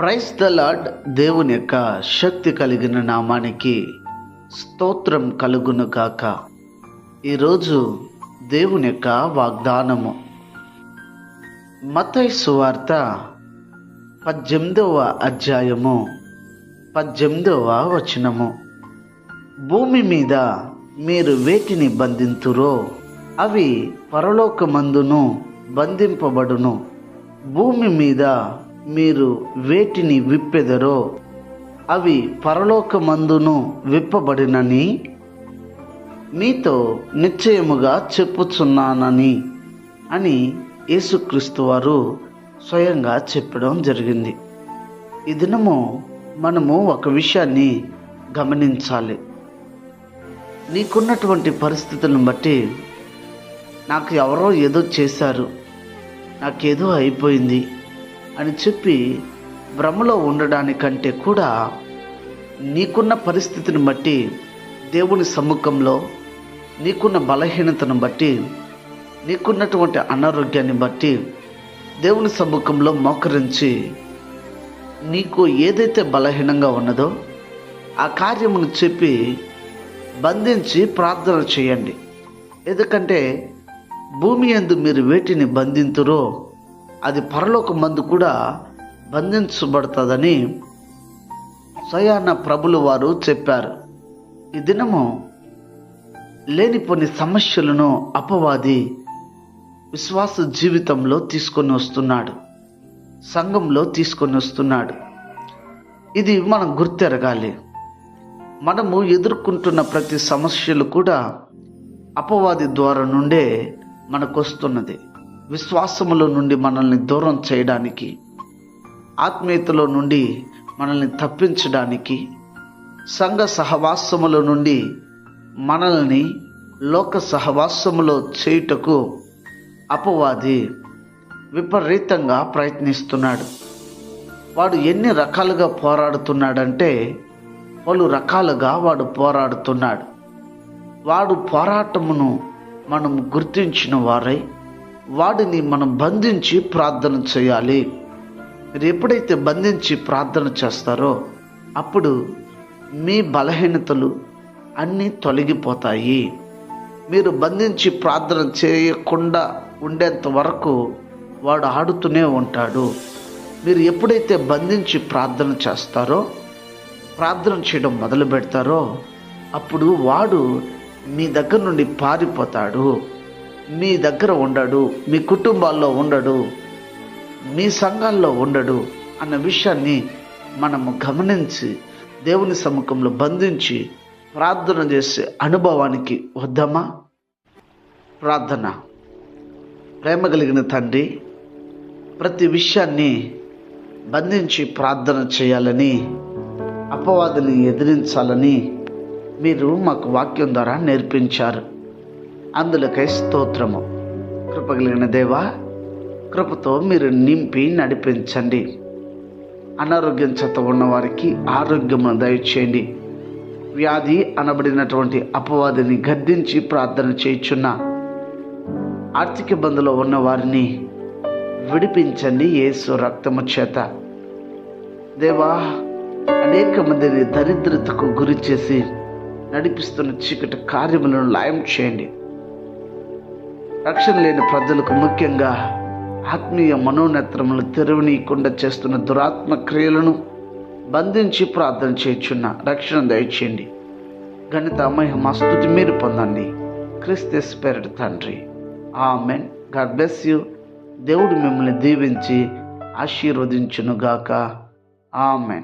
Price the lord దేవుని యొక్క శక్తి కలిగిన నామానికి స్తోత్రం కలుగును కాక ఈరోజు దేవుని యొక్క వాగ్దానము. మతై సువార్త పద్దెనిమిదవ అధ్యాయము పద్దెనిమిదవ వచనము. భూమి మీద మీరు వేటిని బంధింతురో అవి పరలోకమందును బంధింపబడును. భూమి మీద మీరు వేటిని విప్పెదరో అవి పరలోకమందును విప్పబడినని మీతో నిశ్చయముగా చెప్పుచున్నానని అని యేసుక్రీస్తు వారు స్వయంగా చెప్పడం జరిగింది. ఈ దినము మనము ఒక విషయాన్ని గమనించాలి. నీకున్నటువంటి పరిస్థితులను బట్టి నాకు ఎవరో ఏదో చేశారు. నాకేదో అయిపోయింది. అని చెప్పి భ్రమలో ఉండడానికంటే కూడా నీకున్న పరిస్థితిని బట్టి దేవుని సమ్ముఖంలో నీకున్న బలహీనతను బట్టి నీకున్నటువంటి అనారోగ్యాన్ని బట్టి దేవుని సమ్ముఖంలో మోకరించి నీకు ఏదైతే బలహీనంగా ఉన్నదో ఆ కార్యమును చెప్పి బంధించి ప్రార్థన చేయండి. ఎందుకంటే భూమి ఎందు మీరు వేటిని బంధింతురో అది పరలోక మందు కూడా బంధించబడుతుందని స్వయాన ప్రభులు వారు చెప్పారు. ఈ దినము లేనిపోని సమస్యలను అపవాది విశ్వాస జీవితంలో తీసుకొని వస్తున్నాడు. సంఘంలో తీసుకొని వస్తున్నాడు. ఇది మనం గుర్తెరగాలి. మనము ఎదుర్కొంటున్న ప్రతి సమస్యలు కూడా అపవాది ద్వారా నుండే మనకు వస్తున్నది విశ్వాసములో నుండి మనల్ని దూరం చేయడానికి ఆత్మీయతలో నుండి మనల్ని తప్పించడానికి సంఘ సహవాసముల నుండి మనల్ని లోక సహవాసములో చేయుటకు అపవాది విపరీతంగా ప్రయత్నిస్తున్నాడు. వాడు ఎన్ని రకాలుగా పోరాడుతున్నాడంటే పలు రకాలుగా వాడు పోరాడుతున్నాడు. వాడు పోరాటమును మనం గుర్తించిన వారై వాడిని మనం బంధించి ప్రార్థన చేయాలి. మీరు ఎప్పుడైతే బంధించి ప్రార్థన చేస్తారో అప్పుడు మీ బలహీనతలు అన్నీ తొలగిపోతాయి. మీరు బంధించి ప్రార్థన చేయకుండా ఉండేంత వరకు వాడు ఆడుతూనే ఉంటాడు. మీరు ఎప్పుడైతే బంధించి ప్రార్థన చేస్తారో ప్రార్థన చేయడం మొదలు పెడతారో అప్పుడు వాడు మీ దగ్గర నుండి పారిపోతాడు. మీ దగ్గర ఉండడు మీ కుటుంబాల్లో ఉండడు మీ సంఘాల్లో ఉండడు అన్న విషయాన్ని మనము గమనించి దేవుని సముఖంలో బంధించి ప్రార్థన చేసే అనుభవానికి వద్దామా? ప్రార్థన. ప్రేమ కలిగిన తండ్రి ప్రతి విషయాన్ని బంధించి ప్రార్థన చేయాలని అపవాదుని ఎదిరించాలని మీరు మాకు వాక్యం ద్వారా నేర్పించారు. అందులోకై స్తోత్రము. కృపగలిగిన దేవా కృపతో మీరు నింపి నడిపించండి. అనారోగ్యం చేత ఉన్నవారికి ఆరోగ్యమును దయచేయండి. వ్యాధి అనబడినటువంటి అపవాదిని గద్దించి ప్రార్థన చేయుచున్న ఆర్థిక ఇబ్బందులో ఉన్న వారిని విడిపించండి యేసు రక్తము చేత. దేవా అనేక మందిని దరిద్రతకు గురి చేసి నడిపిస్తున్న చీకటి కార్యములను లాయం చేయండి. రక్షణ లేని ప్రజలకు ముఖ్యంగా ఆత్మీయ మనోనేత్రములు తెరవనీయకుండా చేస్తున్న దురాత్మ క్రియలను బంధించి ప్రార్థన చేయుచున్న రక్షణ దయచేయండి. గణిత మహిమ స్థుతి మీరు పొందండి. క్రిస్తస్ పేరటి తండ్రి. ఆమెన్. God bless you. దేవుడు మిమ్మల్ని దీవించి ఆశీర్వదించునుగాక. ఆమెన్.